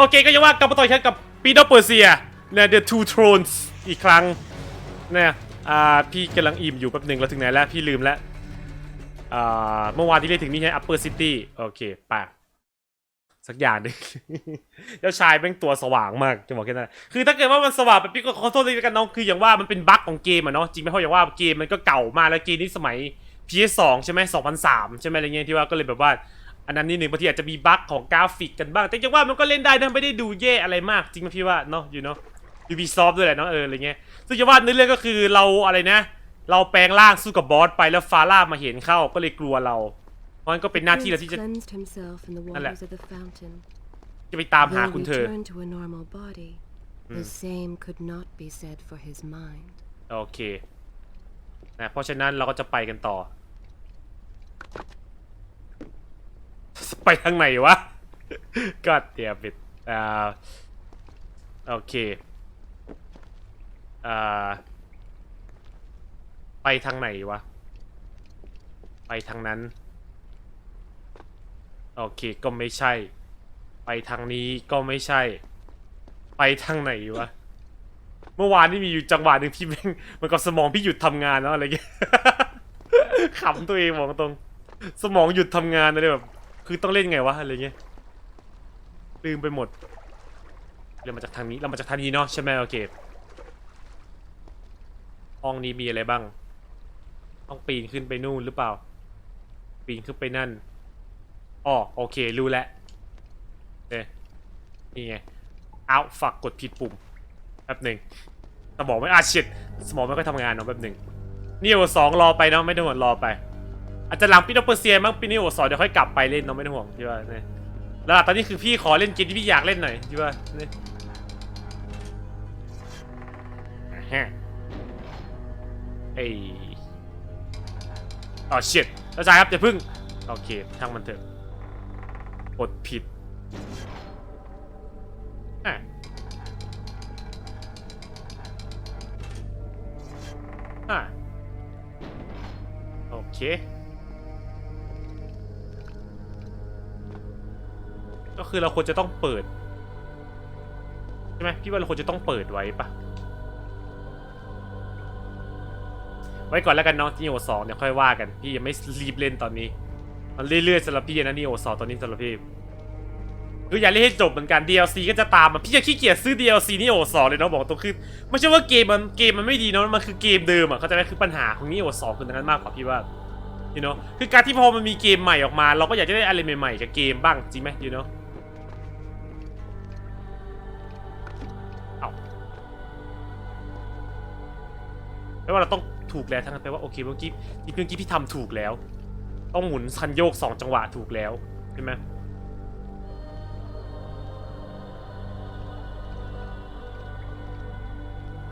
โอเคก็ยังว่ากลับมาต่อยกันกับปีโดเปอร์เซียเนี่ย The Two Thrones อีกครั้งเนี่ยอ่าพี่กำลังอิ่มอยู่แป๊บหนึ่งเราถึงไหนแล้วพี่ลืมแล้วอ่าเมื่อวานที่เล่นถึงนี่ใช่ Upper City โอเคไป่ะสักอย่างหนึงเจ้าชายแม่งตัวสว่างมากจะบอกแค่นั้นคือถ้าเกิดว่ามันสว่างไปพี่ก็ขอโทษเลยกันน้องคืออย่างว่ามันเป็นบั๊กของเกมอะเนาะจริงไหมเพราะอย่างว่าเกมมันก็เก่ามากแล้วเกมนี้สมัย PS2 ใช่ไหม2003 ใช่ไหมอะไรเงี้ยที่ว่าก็เลยแบบว่า อันนั้นนิดหนึ่งบางทีอาจจะมีบั๊กของกราฟิกกันบ้าง แต่ยังว่ามันก็เล่นได้นะไม่ได้ดูแย่อะไรมากจริงไหมพี่ว่าเนาะอยู่เนาะ Ubisoft ด้วยแหละเนาะเอออะไรเงี้ยซึ่งจะว่าเนื้อเรื่องก็คือเราอะไรนะ เราแปลงร่างสู้กับบอสไปแล้วฟาร่ามาเห็นเข้าก็เลยกลัวเราเพราะงั้นก็เป็นหน้าที่เราที่จะ cleansed himself in the Alla. waters of the fountain. จะไปตามหา Though คุณเธอ returned to a normal body, the same could not be said for his mind. โอเคนะเพราะฉะนั้นเราก็จะไปกันต่อ ไปทางไหนวะก็เดียบิดอ่าโอเคอ่าไปทางไหนวะ ไปทางนั้น โอเคก็ไม่ใช่ ไปทางนี้ก็ไม่ใช่ ไปทางไหนวะเมื่อวานนี่มีอยู่จังหวะหนึ่งที่แม่งมันกับสมองพี่หยุดทำงานแล้วอะไรเงี้ยขำตัวเองบอกตรง สมองหยุดทำงานอะไรแบบ คือต้องเล่นไงวะอะไรเงี้ยลืมไปหมดเรามาจากทางนี้เรามาจากทางนี้เนาะใช่ไหมโอเคห้องนี้มีอะไรบ้าง ต้องปีนขึ้นไปนู่นหรือเปล่า ปีนขึ้นไปนั่นอ๋อโอเครู้แล้วเนี่ยนี่ไงเอาฝักกดผิดปุ่มแป๊บหนึ่งสมองไม่อาชิดสมองไม่ค่อยทำงานเนาะแป๊บหนึ่งนี่โอสองรอไปเนาะไม่ต้องห่วงรอไป อาจจะหลังปีโนเปอร์เซียมั้งปีนี้โอสองเดี๋ยวค่อยกลับไปเล่นเนาะไม่ต้องห่วงพี่ว่าเนี่ยแล้วตอนนี้คือพี่ขอเล่นเกมที่พี่อยากเล่นหน่อยพี่ว่าเนี่ยอ่าฮะเอ้ยอ๋อชิดแล้วจ่าครับอย่าพึ่งโอเคช่างมันเถอะกดผิดอะอะโอเค ก็คือเราควรจะต้องเปิดใช่ไหมพี่ว่าเราควรจะต้องเปิดไว้ปะไว้ก่อนแล้วกันเนาะนีโอสองเดี๋ยวค่อยว่ากัน พี่ยังไม่รีบเล่นตอนนี้ มันเรื่อยๆสำหรับพี่นะนีโอสองตอนนี้สำหรับพี่คืออยากเล่นให้จบเหมือนกัน DLC ก็จะตามมาพี่จะขี้เกียจซื้อ DLC นีโอสองเลยเนาะบอกตรงคือไม่ใช่ว่าเกมมันเกมมันไม่ดีเนาะมันคือเกมเดิมอะเขาใจไหมคือปัญหาของนี่โอสองคือตรงนั้นมากกว่าพี่ว่ายูโนคือการที่พอมันมีเกมใหม่ออกมา เราก็อยากจะได้อะไรใหม่ๆกับเกมบ้างจริงไหมยูโนเอ แปลว่าเราต้องถูกแล้วทั้งนั้นแปลว่าโอเคเมื่อกี้เมื่อกี้พี่ทำถูกแล้ว ต้องหมุนคันโยกสองจังหวะถูกแล้วใช่ไหม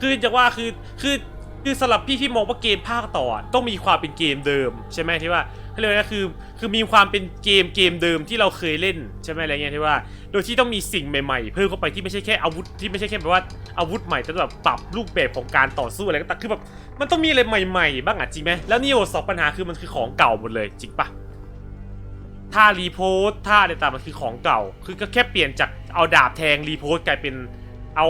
คือจะว่าคือคือคือสำหรับพี่พี่มองว่าเกมภาคต่อต้องมีความเป็นเกมเดิม ใช่ไหมที่ว่า เขาเรียกว่าคือคือมีความเป็นเกมเกมเดิมที่เราเคยเล่นใช่ไหมอะไรเงี้ยที่ว่า โดยที่ต้องมีสิ่งใหม่ๆ เพิ่มเข้าไปที่ไม่ใช่แค่อาวุธที่ไม่ใช่แค่แบบว่าอาวุธใหม่แต่แบบปรับรูปแบบของการต่อสู้อะไรก็ตามคือแบบมันต้องมีอะไรใหม่ๆ บ้างอะจริงไหมแล้วนี่โอสองปัญหาคือมันคือของเก่าหมดเลยจริงปะท่ารีโพสท่าอะไรต่างมันคือของเก่า คือก็แค่เปลี่ยนจากเอาดาบแทงรีโพสกลายเป็นเอา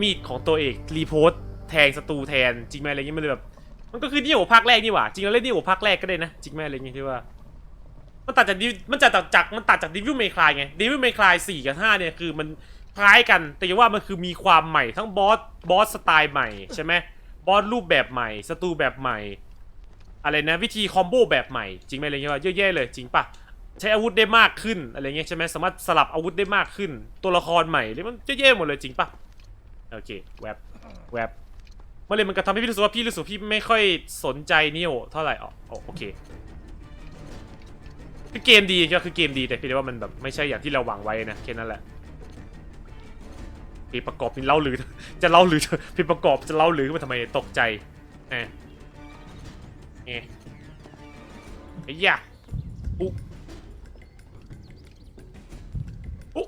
มีดของตัวเอกรีโพสแทงศัตรูแทนจริงไหมอะไรเงี้ยมันเลยแบบ มันก็คือนี่โอภาคแรกนี่หว่า จริงแล้วเล่นนี่โอภาคแรกก็ได้นะ จริงไหมอะไรเงี้ยที่ว่า มันตัดจาก Devil- มันตัดจากจากมันตัดจากดิวิลเมคลายไงดิวิลเมคลายสี่กับห้าเนี่ยคือมันคล้ายกัน แต่ย่าว่ามันคือมีความใหม่ทั้งบอสบอสสไตล์ใหม่ใช่ไหมบอสรูปแบบใหม่ศัตรูแบบใหม่ อะไรนะ วิธีคอมโบแบบใหม่ จริงไหมอะไรเงี้ยว่าเยอะแยะเลยจริงปะใช้อาวุธได้มากขึ้นอะไรเงี้ยใช่ไหมสามารถสลับอาวุธได้มากขึ้น ตัวละครใหม่เลยมันเยอะแยะหมดเลยจริงปะโอเคแวบแวบ มาเลยมันก็ทำให้พี่รู้สึกว่าพี่รู้สึกพี่ไม่ค่อยสนใจนิโอเท่าไหร่อ๋อโอเคคือเกมดีก็คือเกมดีแต่พี่เลยว่ามันแบบไม่ใช่อย่างที่เราหวังไว้นะแค่นั้นแหละพลงประกอบนี่เล่าหรือจะเล่าหรือพลงประกอบจะเล่าหรือมาทำไมตกใจเอะเอะไอ้ยะอุ๊อุ๊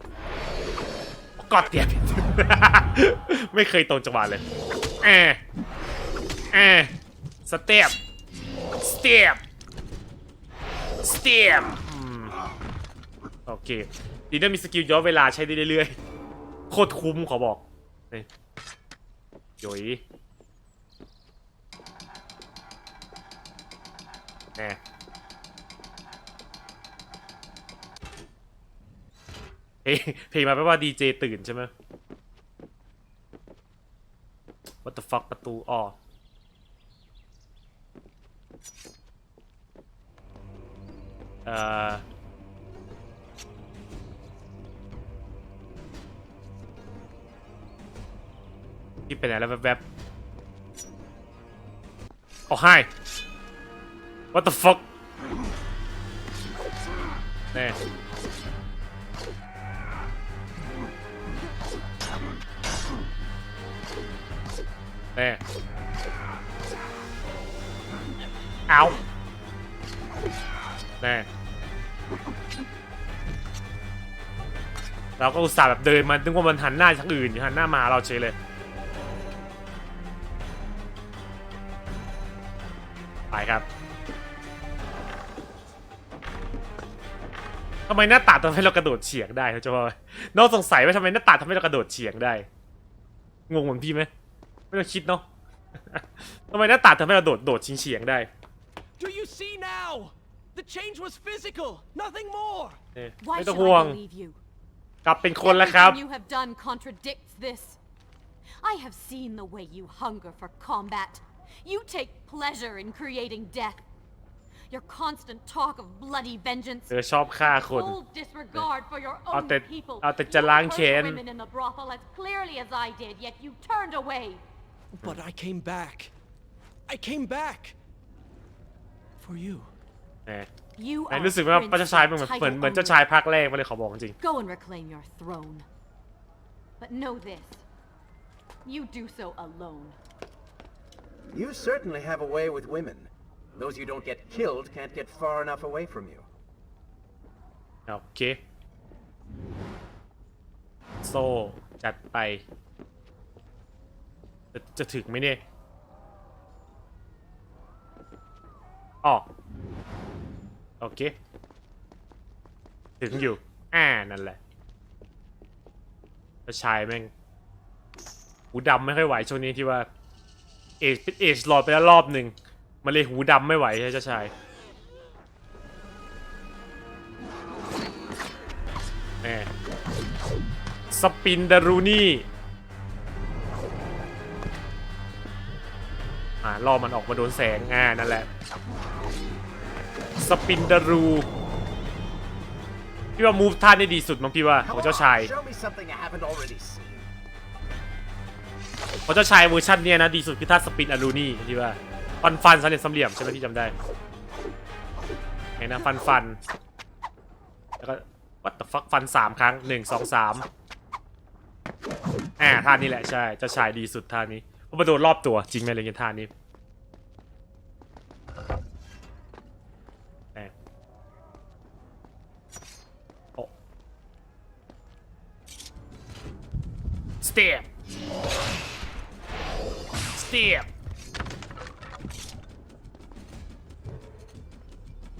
กอดเตียบไม่เคยตรงจังหวะเลย แอะแอะสเต็ปสเต็ปสเต็ปอืมโอเคดีนะมีสกิลย้อนเวลาใช้ได้เรื่อยๆ โคตรคุ้มขอบอกนี่หยอยแหมเพลงเพลงมาแปลว่าดีเจตื่นใช่ไหม What the fuck ประตูอ๋อ เอ่อ ที่ไปไหนแล้วแวบๆอ๋อ hi what the fuck แน่ แน่เอาแน่เราก็อุตส่าห์แบบเดินมานึกว่ามันหันหน้าทางอื่นหันหน้ามาเราเฉยเลยไปครับทำไมหน้าตาทำให้เรากระโดดเฉียงได้เขาจะว่าน้องสงสัยว่าทำไมหน้าตาทำให้เรากระโดดเฉียงได้ งงเหมือนพี่ไหม ไม่ต้องคิดเนาะทำไมหน้าตาทำให้เราโดดโดดเฉียงเฉียงๆได้ Do you see now? The change was physical, nothing more. เนี่ย Why ไม่ต้อง should ห่วง I believe you? กลับเป็นคนแล้วครับ Everything you have done contradicts this. I have seen the way you hunger for combat. You take pleasure in creating death. Your constant talk of bloody vengeance. เธอชอบฆ่าคน Cold disregard for your เอา own แต่ people. เอาแต่จะล้าง You แค้น hurt women in the brothel as clearly as I did, yet you turned away. But I came back. I came back. For you. แหม You แต่ are รู้สึกว่า prince เจ้าชายมันเหมือน of เหมือน title เหมือนเจ้า only. ชายภาคแรกมาเลยขอบอกจริง Go and reclaim your throne. But know this. You do so alone. You certainly have a way with women. Those you don't get killed can't get far enough away from you. โอเค โซ่จัดไป จะจะถึงไหมเนี่ยอ๋อโอเค ถึงอยู่ อ่า นั่นแหละเจ้าชายแม่งหูดำไม่ค่อยไหวช่วงนี้ที่ว่า เอจเป็นเอจหลอดไปแล้วรอบหนึ่งมันเลยหูดำไม่ไหวใช่เจ้าชายแหมสปินดารูนี่ ล่อมันออกมาโดนแสงอ่านั่นแหละ สปินดารูพี่ว่ามูฟท่านี่ดีสุดมั้งพี่ว่าของ Come เจ้า on, ชาย Show me something I haven't already seen. ของเจ้าชายเวอร์ชันเนี้ยนะดีสุดคือท่าสปินอารูนี่ที่ว่าฟันฟันสำเร็จสำเหลี่ยมใช่ไหมพี่จำได้ไงนะฟันฟันแล้วก็ what the fuck ฟันสามครั้งหนึ่งสองสามอ่าท่านี้แหละใช่เจ้าชายดีสุดท่านี้เพราะมาโดนรอบตัวจริงไหมอะไรเงี้ยท่านี้ แหมโอ้ step step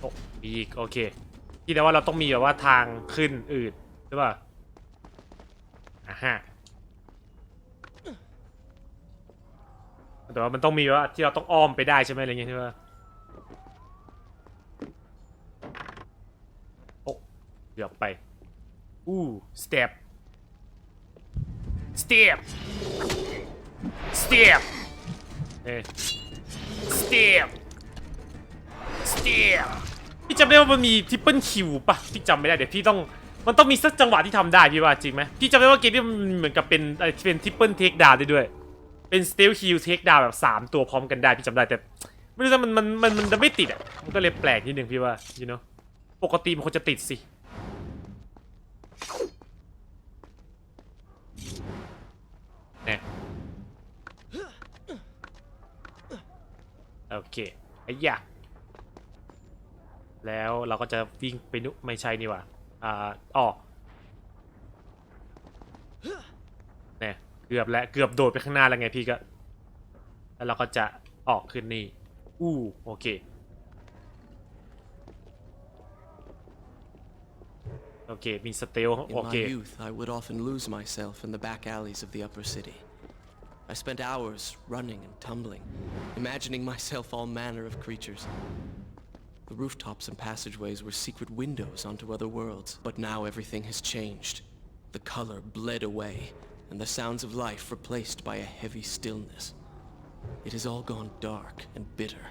โอ้มีอีกโอเค ที่แต่ว่าเราต้องมีแบบว่าทางขึ้นอื่นใช่ป่ะอะฮะแต่ว่ามันต้องมีว่าที่เราต้องอ้อมไปได้ใช่ไหมอะไรเงี้ยใช่ป่ะ เดี๋ยวไป อู้ step step step เอ้ย step step พี่จำได้ว่ามันมีทริปเปิลคิวป่ะพี่จำไม่ได้เดี๋ยวพี่ต้องมันต้องมีสักจังหวะที่ทำได้พี่ว่าจริงไหมพี่จำได้ว่าเกมนี้มันเหมือนกับเป็นอะไรเป็นทริปเปิลเทคดาวได้ด้วย เป็นสเตลคิวเทคดาวแบบ 3 ตัวพร้อมกันได้พี่จำได้แต่ไม่รู้ว่ามันมันมันมันจะไม่ติดอะมันก็เลยแปลกนิดนึงพี่ว่า you know ปกติมันควรจะติดสิ เนี่ยโอเคไอ้ยะแล้วเราก็จะวิ่งไปนุไม่ใช่นี่ว่าอ่าอ๋อเนี่ยเกือบแล้วเกือบโดดไปข้างหน้าแล้วไงพี่ก็ แล้วเราก็จะออกขึ้นนี่อู้โอเค โอเค มีสเตล In โอ my เค youth, I would often lose myself in the back alleys of the upper city. I spent hours running and tumbling, imagining myself all manner of creatures. The rooftops and passageways were secret windows onto other worlds, but now everything has changed. The color bled away, and the sounds of life replaced by a heavy stillness. It has all gone dark and bitter.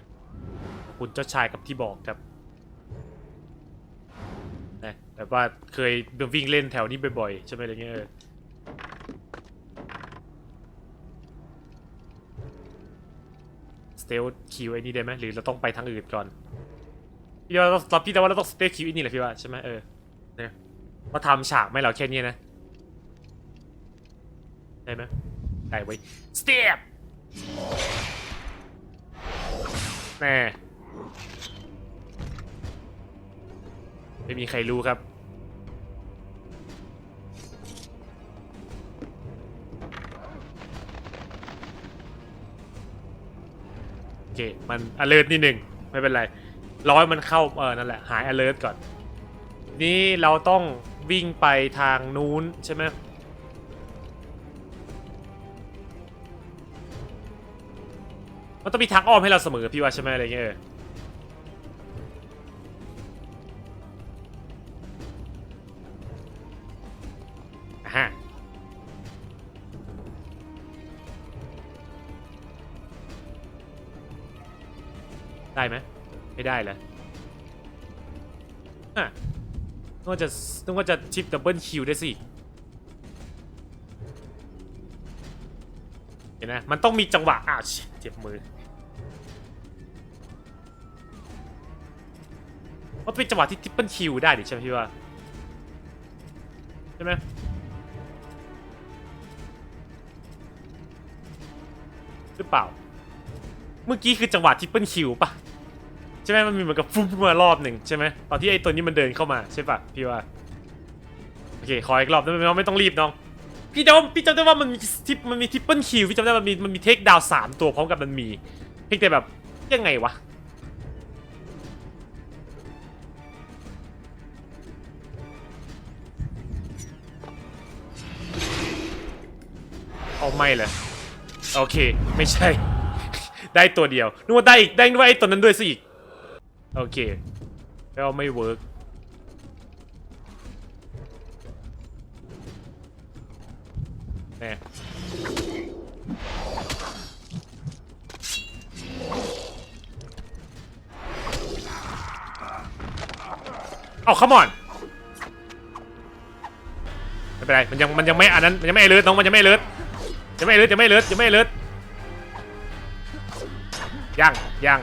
คุณเจ้าชายกับที่บอกครับ นะแบบว่าเคยวิ่งเล่นแถวนี้บ่อยๆใช่ไหมอะไรเงี้ยเออสเตลคิวไอ้นี่ได้ไหมหรือเราต้องไปทางอื่นก่อนพี่ว่าเราต้องพี่แต่ว่าเราต้องสเตลคิวไอ้นี่แหละพี่ว่าใช่ไหมเออเนี่ยมาทำฉากไหมเราแค่นี้นะได้ไหมได้ไว้สเตปแน่ ไม่มีใครรู้ครับ โอเค มัน alert นิดหนึ่งไม่เป็นไร ร้อยมันเข้า เออ นั่นแหละ หาย alert ก่อน นี่เราต้องวิ่งไปทางนู้นใช่ไหมมันต้องมีทางอ้อมให้เราเสมอพี่ว่าใช่ไหมอะไรเงี้ย ได้เลยฮะนึกว่าจะนึกว่าจะชิปดับเบิลคิวได้สิ เห็นไหมมันต้องมีจังหวะอ้าวเจ็บมือว่าเป็นจังหวะที่ทิปเปิลคิวได้ดิใช่ไหมพี่ว่า ใช่ไหมหรือเปล่า เมื่อกี้คือจังหวะทิปเปิลคิวปะ ใช่ไหมมันมีเหมือนกับฟุ้งมารอบหนึ่งใช่ไหมตอนที่ไอ้ตัวนี้มันเดินเข้ามาใช่ปะพี่ว่าโอเคขออีกรอบนะน้องไม่ต้องรีบน้องพี่จำพี่จำได้ว่ามันมีทิปมันมีทิปเปิลคิวพี่จำได้มันมีมันมีเทคดาวสามตัวพร้อมกับมันมีเพียงแต่แบบยังไงวะเอาไม่เลยโอเคไม่ใช่ ได้ตัวเดียวนึกว่าได้อีกได้นึกว่าไอ้ตัวนั้นด้วยสิอีก โอเคแล้วไม่เวิร์กแน่เอาขมอนไม่เป็นไรมันยังมันยังไม่อันนั้นมันยังไม่เลิศน้องมันยังไม่เลิศยังไม่เลิศยังไม่เลิศยังไม่เลิศยังยัง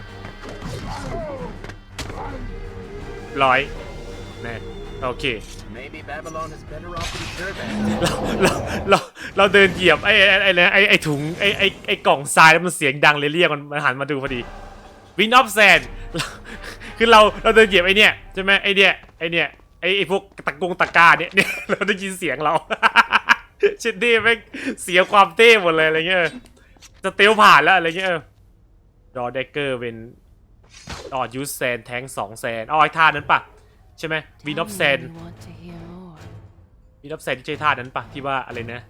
ร้อยแน่โอเค Maybe Babylon is better off in Durban. เราเราเราเดินเหยียบไอ้ไอ้ไอ้ไอ้ไอ้ถุงไอ้ไอ้ไอ้กล่องทรายแล้วมันเสียงดังเลยเรียกมันมันหันมาดูพอดีวินออฟแซนคือเราเราเดินเหยียบไอ้เนี่ยใช่ไหมไอ้เนี่ยไอ้เนี่ยไอ้ไอ้พวกตะกงตะกร้าเนี่ยเนี่ยเราได้ยินเสียงเราเชดดี้แม่งเสียความเท่หมดเลยอะไรเงี้ยจะเตียวผ่านแล้วอะไรเงี้ยดอเดกเกอร์เป็น ดอยูสแซนแทงสองแซนอ๋อไอ้ท่านั้นปะใช่ไหมวินออฟ Tell แซ me น you want to hear more. มีรับแซนที่ใช้ท่านั้นปะที่ว่าอะไรนะ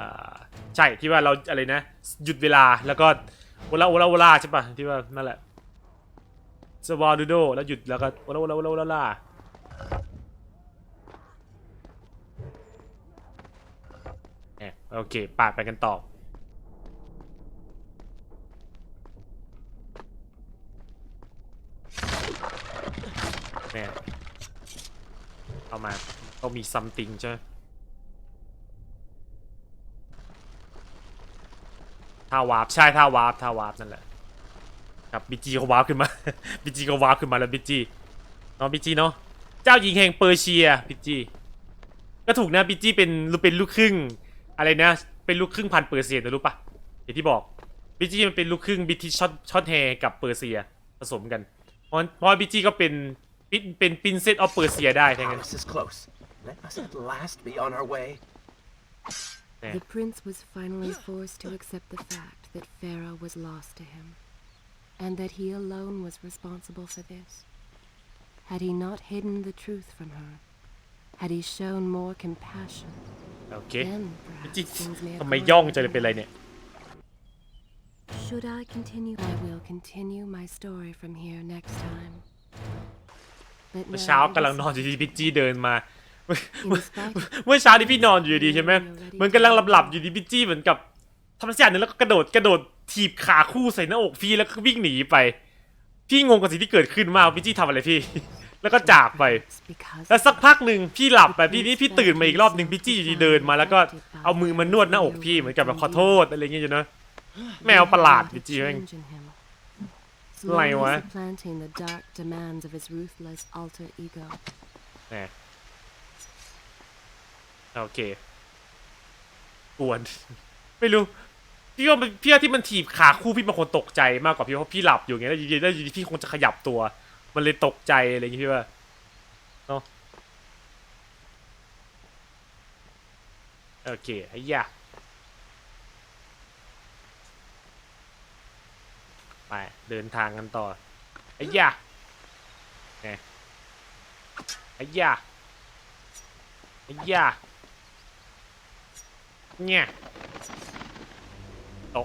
อ่าใช่ที่ว่าเราอะไรนะ หยุดเวลาแล้วก็โอลาโอลาโอลาใช่ปะที่ว่านั่นแหละสวาดูโดแล้วหยุดแล้วก็โอลาโอลาโอลาโอลาลาเนี่ยโอเคปาดไปกันต่อ เนี่ยเอามาต้องมีซัมติงใช่ไหมท่าวาร์ปใช่ท่าวาร์ปท่าวาร์ปนั่นแหละครับบีจีก็วาร์ปขึ้นมาบีจีก็วาร์ปขึ้นมาแล้วบีจีน้องบีจีเนาะเจ้าหญิงแห่งเปอร์เซียบีจีก็ถูกนะบีจีเป็นเป็นลูกครึ่ง อะไรนะ เป็นลูกครึ่งพันเปอร์เซียนะรู้ปะอย่างที่บอกบีจีมันเป็นลูกครึ่งบิทิชช็อตช็อตแฮกับเปอร์เซียผสมกันเพราะบีจีก็เป็น ป็นเป็นปินเซตออฟเปอร์เซียได้ทั้งนั้น This is close. Let us at last be on our way. The prince was finally forced to accept the fact that Pharaoh was lost to him, and that he alone was responsible for this. Had he not hidden the truth from her, Had he shown more compassion, โอเค then จิ perhaps things may have ทำไม gone ย่องจะ differently. เป็นไรเนี่ย Should I continue? I will continue my story from here next time. But เมื่อ now เช้ากำลัง this- นอนอยู่ดีพิกจี้เดินมา In spite เมื่อเช้าที่พี่นอนอยู่ดีใช่ไหมเหมันกำลังหลับๆอยู่ดีพิกจี้เหมือนกับทำสักอย่างหนึงแล้วก็กระโดดกระโดดถีบขาคู่ใส่หน้าอกพี่แล้วก็วิ่งหนีไป พี่งงกับสิ่งที่เกิดขึ้นมากพิกจี้ทำอะไรพี่ แล้วก็จากไป because แล้วสักพักหนึ่งพี่หลับไปพี่นี่พี่ตื่นมาอีกรอบหนึ่งพี่จี้อยู่ดีเดินมาแล้วก็เอามือมานวดหน้าอกพี่เหมือนกับแบบขอโทษอะไรเงี้ยอยู่นะแมวประหลาดพี่จี้แม่ง change in him. อะไรวะ Slowly supplanting the dark demands of his ruthless alter ego. แหมโอเคกวน ไม่รู้ พี่ว่ามันพี่ว่าที่มันถีบขาคู่พี่มันคนตกใจมากกว่าพี่เพราะพี่หลับอยู่ไงแล้วอยู่ดีแล้วอยู่ดีพี่คงจะขยับตัว มันเลยตกใจอะไรอย่างงี้พี่ว่าเนาะโอเคไอ้ยะ ไปเดินทางกันต่อไอ้ยะไงไอ้ยะไอ้ยะเนี่ยโต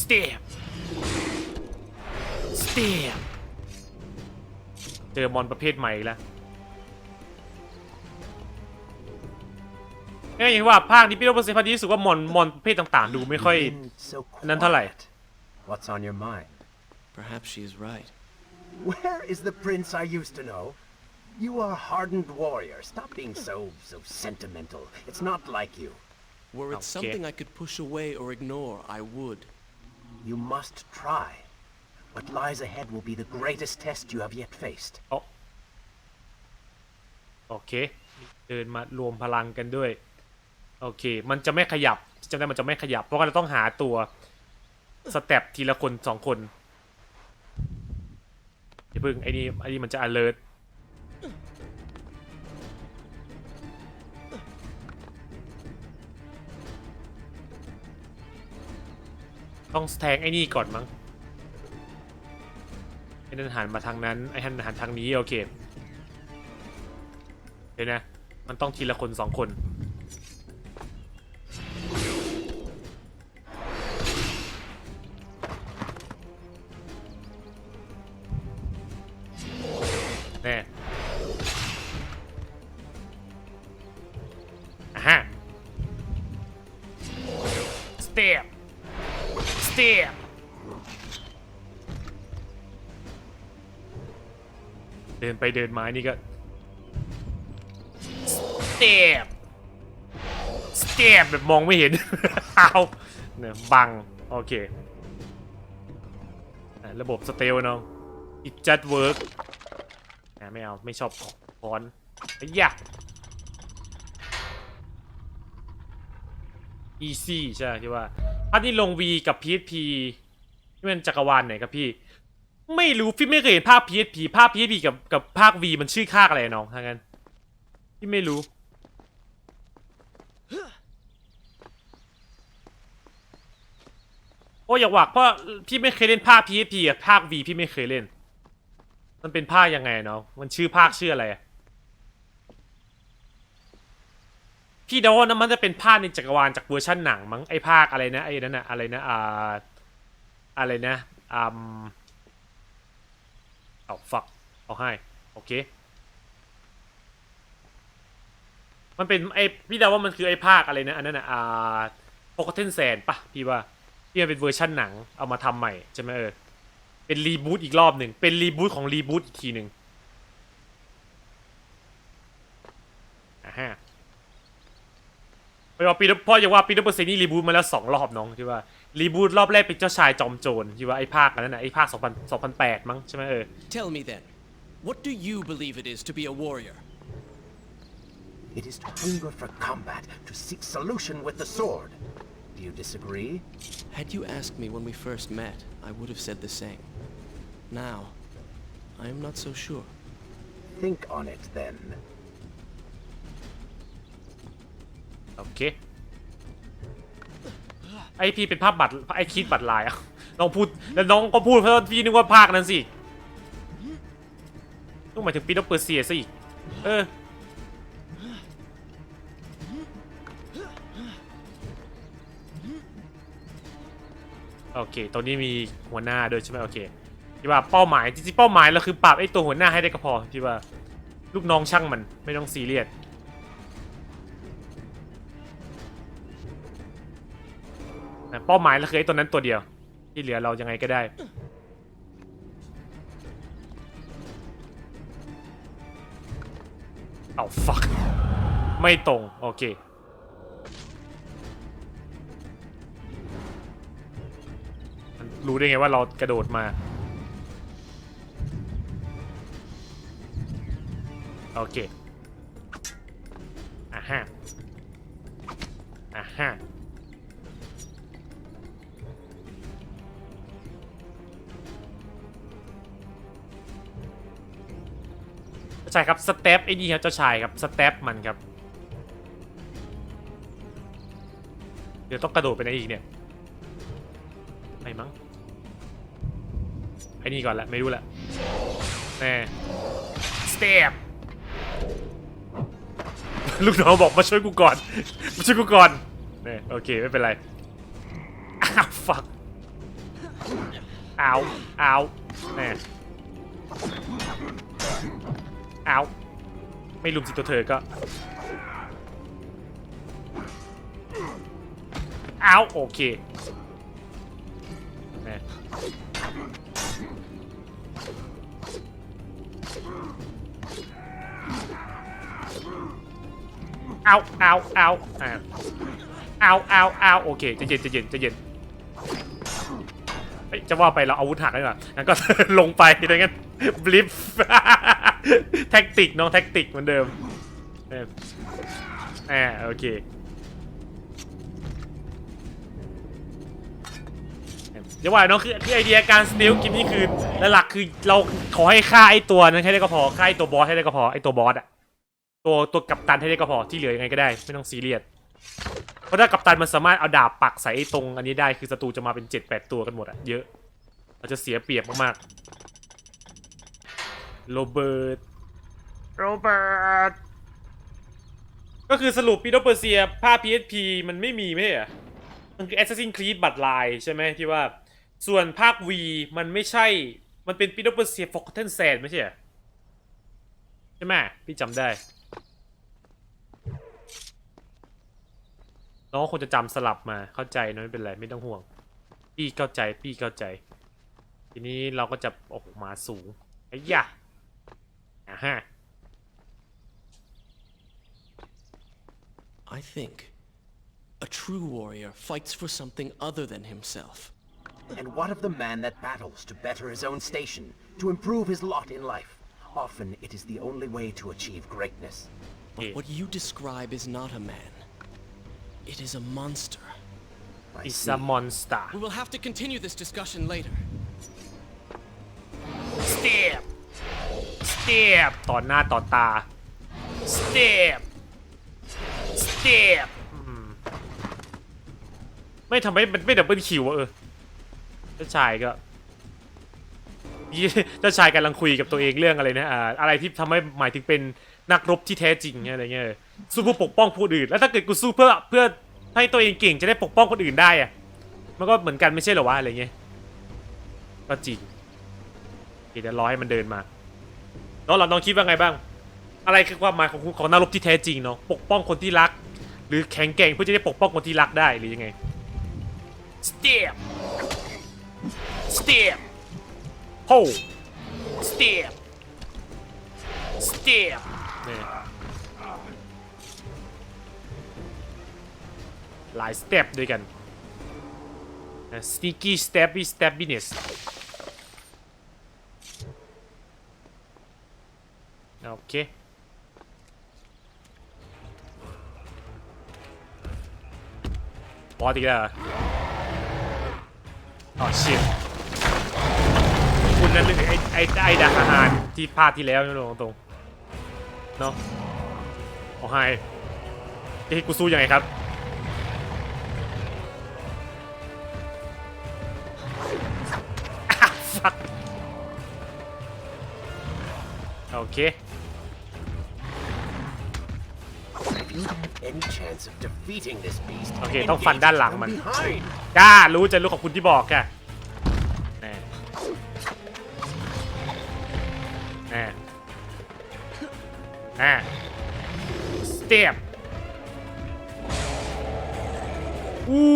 สเตียสเตียเจอมอนประเภทใหม่แล้ว เนี่ยอย่างที่ว่าภาคนี้พี่โรเบอร์เซพันธ์รู้สึกว่ามอนมอนประเภทต่างๆ ดูไม่ค่อย You've been so อันนั้นเท่าไหร่ quiet. What's on your mind? Perhaps she is right. Where is the prince I used to know? You are a hardened warrior. Stop being so so sentimental. It's not like you. Were it Okay. something I could push away or ignore, I would. You must try. What lies ahead will be the greatest test you have yet faced. โอะโอเค เดินมารวมพลังกันด้วย โอเค มันจะไม่ขยับจำได้มันจะไม่ขยับ เพราะว่าเราต้องหาตัวสเต็ปทีละคนสองคนอย่าเพิ่งไอ้นี่ไอ้นี่มันจะ alert ต้องแทงไอ้นี่ก่อนมั้งไอ้นั่นหันมาทางนั้น ไอ้นั่นหันทางนี้ โอเค เดี๋ยวนะ มันต้องทีละคนสองคน เดินไปเดินมานี่ก็ step step แบบมองไม่เห็น เอาเนี่ยบัง โอเคอะระบบสเตลน้อง it just work อะไม่เอา ไม่ชอบคอนไอ้ยะ easy ใช่ที่ว่าอันนี้ลง V กับ PSP ที่มันจักรวาลไหนครับพี่ ไม่รู้พี่ไม่เคยเห็นภาพ PSP ภาพ PSP กับกับภาค V มันชื่อค่าอะไรน้องทางนั้นพี่ไม่รู้ โอ้อยากหวักเพราะพี่ไม่เคยเล่นภาค PSP กับภาค V พี่ไม่เคยเล่น มันเป็นภาคยังไงเนาะมันชื่อภาคชื่ออะไรพี่เดาว่านะมันจะเป็นภาคในจักรวาลจากเวอร์ชันหนังมั้งไอภาคอะไรนะไอ้นั่นอะอะไรนะอ่าอะไรนะอืม เอาฝักเอาให้ โอเค มันเป็นไอพี่เดาว่ามันคือไอภาคอะไรนะ อันนั้นอะอ่าโปกเทนแซนปะพี่ว่าที่มันเป็นเวอร์ชันหนังเอามาทำใหม่ใช่ไหมเออ เป็นรีบูตอีกรอบหนึ่ง เป็นรีบูตของรีบูตอีกทีหนึ่งอ่าฮะ เพราะว่าปีเพราะอย่างว่าปีนเปอร์เซ็นต์นี่รีบูตมาแล้วสองรอบน้องที่ว่ารีบูตรอบแรกเป็นเจ้าชายจอมโจรที่ว่าไอ้ภาคอันนั้นนะไอ้ภาค2000 2008มั้งใช่ไหมเออ Tell me then, what do you believe it is to be a warrior? It is to hunger for combat, to seek solution with the sword. Do you disagree? Had you asked me when we first met, I would have said the same. Now, I am not so sure. Think on it then. โอเค ไอพีเป็นภาพบัตรไอคิดบัตรลายอะน้องพูดแล้วน้องก็พูดเพราะพี่นึกว่าภาคนั้นสิต้องหมายถึงปีนอเปอร์เซียซะอีกเออโอเค ตรงนี้มีหัวหน้าด้วยใช่ไหมโอเค พี่ว่าเป้าหมายจริงๆเป้าหมายเราคือปราบไอ้ตัวหัวหน้าให้ได้ก็พอ พี่ว่า ลูกน้องช่างมันไม่ต้องซีเรียส เป้าหมายเราคือไอ้ตัวนั้นตัวเดียว ที่เหลือเรายังไงก็ได้ เอา fuck ไม่ตรง โอเค มันรู้ได้ไงว่าเรากระโดดมา โอเค อะฮะ อะฮะ ช่ครับสเต็ปไอ้นี่ครับเจ้าชายครับสเต็ปมันครับ เดี๋ยวต้องกระโดดไปไหนอีกเนี่ยไม่มั้งไอ้นี่ก่อนละไม่รู้ละแน่สเต็ปลูกน้องบอกมาช่วยกูก่อน มาช่วยกูก่อนเนี่ยโอเคไม่เป็นไร อ้าว fuck อ้าว อ้าวแน่อ้าวไม่ลุมสิตัวเธอก็อ้าวโอเคเอาเอาเอาอ่าเอาเอาเอาโอเคจะเย็นจะเย็นจะเย็นเฮ้ยจะว่าไปเราอาวุธหักได้ป่ะงั้นก็ลงไปดังนั้นบลิฟ แท็กติกน้องแท็กติกเหมือนเดิมอ่าโอเคเดี๋ยวว่าน้องคือคือไอเดียการสเตลกิมนี่คือหลักคือเราขอให้ฆ่าไอตัวนั้นให้ได้ก็พอฆ่าไอตัวบอสให้ได้ก็พอไอตัวบอสอะตัวตัวกัปตันให้ได้ก็พอที่เหลือยังไงก็ได้ไม่ต้องซีเรียสเพราะถ้ากัปตันมันสามารถเอาดาบปักใส่ไอตรงอันนี้ได้คือศัตรูจะมาเป็น7-8ตัวกันหมดอะเยอะเราจะเสียเปรียบมากๆ โรเบิร์ต โรเบิร์ต ก็คือสรุปปีโดเปอร์เซียภาพ PSP มันไม่มีไม่ใช่เหรอมันคือ Assassin's Creed บัตรลายใช่ไหมที่ว่า ส่วนภาค V มันไม่ใช่ มันเป็นปีโดเปอร์เซีย Forgotten Sand ไม่ใช่เหรอใช่ไหมพี่จำได้ น้องคงจะจำสลับมาเข้าใจนะไม่เป็นไรไม่ต้องห่วง พี่เข้าใจพี่เข้าใจ ทีนี้เราก็จะโอ้โหมาสูงไอ้ยะ Huh. I think a true warrior fights for something other than himself. And what of the man that battles to better his own station, to improve his lot in life? Often it is the only way to achieve greatness. But what you describe is not a man. It is a monster. It's a monster. We will have to continue this discussion later. Step! เตียบสเตียบต่อหน้าต่อตาสเตียบสเตียบไม่ทำไมมันไม่ดับเบิลคิวอะเออเจ้าชายก็เจ้าชายกำลังคุยกับตัวเองเรื่องอะไรนะอ่าอะไรที่ทำให้หมายถึงเป็นนักรบที่แท้จริงอะไรเงี้ยสู้เพื่อปกป้องผู้อื่น แล้วถ้าเกิดกูสู้เพื่อเพื่อให้ตัวเองเก่งจะได้ปกป้องคนอื่นได้อะมันก็เหมือนกันไม่ใช่เหรอวะอะไรเงี้ยก็จริงเดี๋ยวรอให้มันเดินมา น้องเราน้องคิดว่าไงบ้าง อะไรคือความหมายของของนักรบที่แท้จริงเนาะปกป้องคนที่รัก หรือแข็งแกร่งเพื่อจะได้ปกป้องคนที่รักได้หรือยังไง Step Step Ho Step Step นี่หลายสเต็ปด้วยกัน Sneaky Steppy Steppiness โอเค บอสอีกแล้วอ๋อชิคุณนั่นนึกถึงไอ้ไอ้ไอ้ดาฮานที่ภาคที่แล้วนี่ตรงตรงเนาะโอ้ไฮจะให้กูสู้ยังไงครับโอเค any chance of defeating this beast, โอเค ต้องฟันด้านหลัง from มัน behind. กล้ารู้จะรู้ขอบคุณที่บอกแกแน่แน่แน่สเต็ปอู้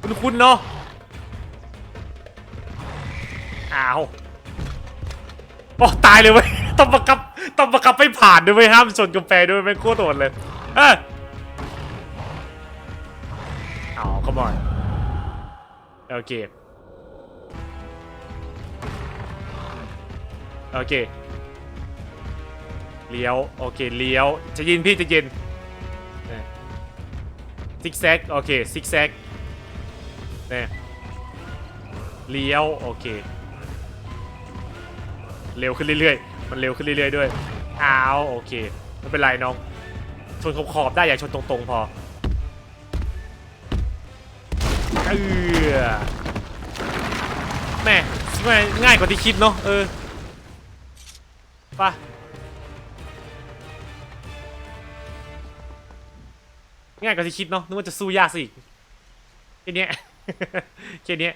คุณคุณเนาะอ้าวโอ้ตายเลยเว้ยต้องบังคับต้องบังคับไม่ผ่านด้วยเว้ยห้ามชนกาแฟด้วยแม่งโคตรโหดเลย เออเอาขมอนโอเค โอเค เลี้ยว โอเค เลี้ยว จะยินพี่จะยินซิกแซก โอเค ซิกแซกเนี่ยเลี้ยว โอเค เร็วขึ้นเรื่อยๆ มันเร็วขึ้นเรื่อยๆด้วย อ้าว โอเค ไม่เป็นไรน้อง ชนขอบๆได้อย่าชนตรงๆพอเออแม่แม่ง่ายกว่าที่คิดเนาะเออไปะง่ายกว่าที่คิดเนาะนึกว่าจะสู้ยากสิแค่นี้แค่นี้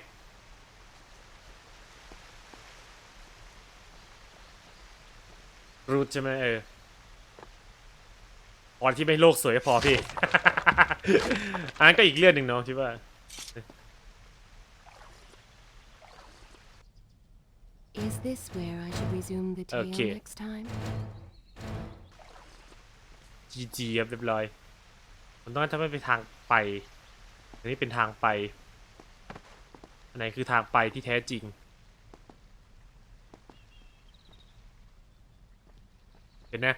รูทใช่ไหมเออ ตอนที่ไม่โลกสวยพอพี่ อันนั้นก็อีกเรื่องหนึ่งเนาะคิดว่า Is this where I should resume the tale Okay. next time? GG ครับเรียบร้อยมันต้องทำให้เป็นทางไป อันนี้เป็นทางไปอันไหนคือทางไปที่แท้จริงเห็นไหม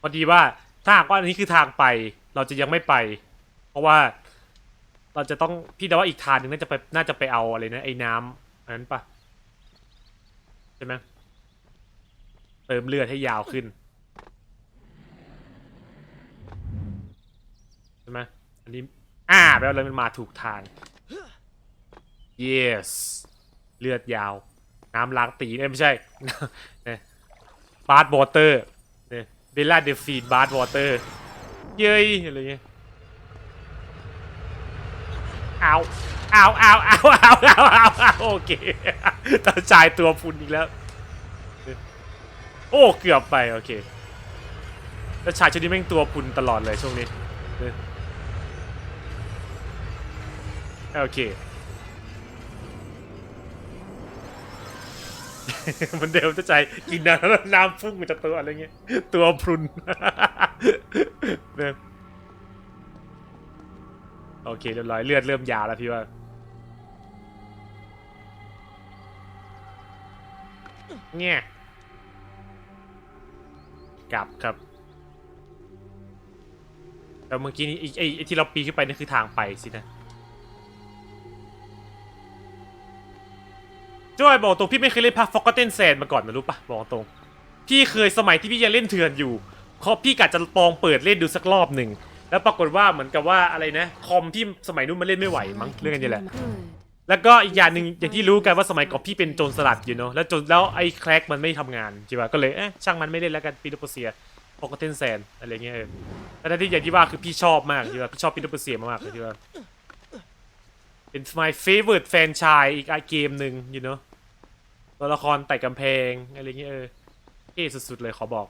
พอดีว่า ถ้าหากว่าอันนี้คือทางไป เราจะยังไม่ไป เพราะว่าเราจะต้องพี่เดาว่าอีกทางหนึ่งน่าจะไปน่าจะไปเอาอะไรนะไอ้น้ำอันนั้นปะใช่ไหมเติมเลือดให้ยาวขึ้นใช่ไหมอันนี้อ่าแปลว่าเลยมันมาถูกทาง yes เลือดยาว น้ำล้างตีนเอ้ยไม่ใช่เนี่ยบาร์ดวอเตอร์ เนี่ยเบล่าเดฟีดบาร์ดวอเตอร์ เย้ยอะไรเงี้ยเอาเอาเอาเอาเอาเอาเอาเอาโอเคตาชายตัวพุนอีกแล้ว โอ้ เกือบไป โอเคแล้วชายชุดนี้แม่งตัวพุนตลอดเลยช่วงนี้ โอเค มันเดิมจะใจกินน้ำแล้วน้ำพุ่งมาจากตัวอะไรเงี้ยตัวพรุนเนี่ยโอเคเรียบร้อยเลือดเริ่มยาวแล้วพี่ว่าเนี่ยกลับครับแต่เมื่อกี้นี้ไอ้ที่เราปีขึ้นไปนี่คือทางไปสินะ จ้อยบอกตรงพี่ไม่เคยเล่นพาฟอกเทนแซนมาก่อนนะรู้ปะบอกตรง พี่เคยสมัยที่พี่ยังเล่นเถื่อนอยู่เขาพี่กะจะลองเปิดเล่นดูสักรอบหนึ่งแล้วปรากฏว่าเหมือนกับว่าอะไรนะคอมที่สมัยนู้นมันเล่นไม่ไหวมั้งเรื่องนนี่แหละ แล้วก็อีกอย่างหนึ่งอย่างที่รู้กันว่าสมัยก่อนพี่เป็นโจรสลัดอยู่เนาะแล้วจรแล้วไอ้แคลกมันไม่ทำงานใช่ปะก็เลยเอ๊ะช่างมันไม่เล่นแล้วกันปีโดโปเซียฟอกเทนแซนอะไรเงี้ยเออแต่ที่อย่างที่ว่าคือพี่ชอบมากใช่ปะพี่ชอบปีโดโปเซียมากเลยที่ว่า เป็น my favorite franchise อีกเกมหนึ่ง you know ตัวละครไต่กำแพง อะไรเงี้ยเออเท่สุดๆเลยขอบอก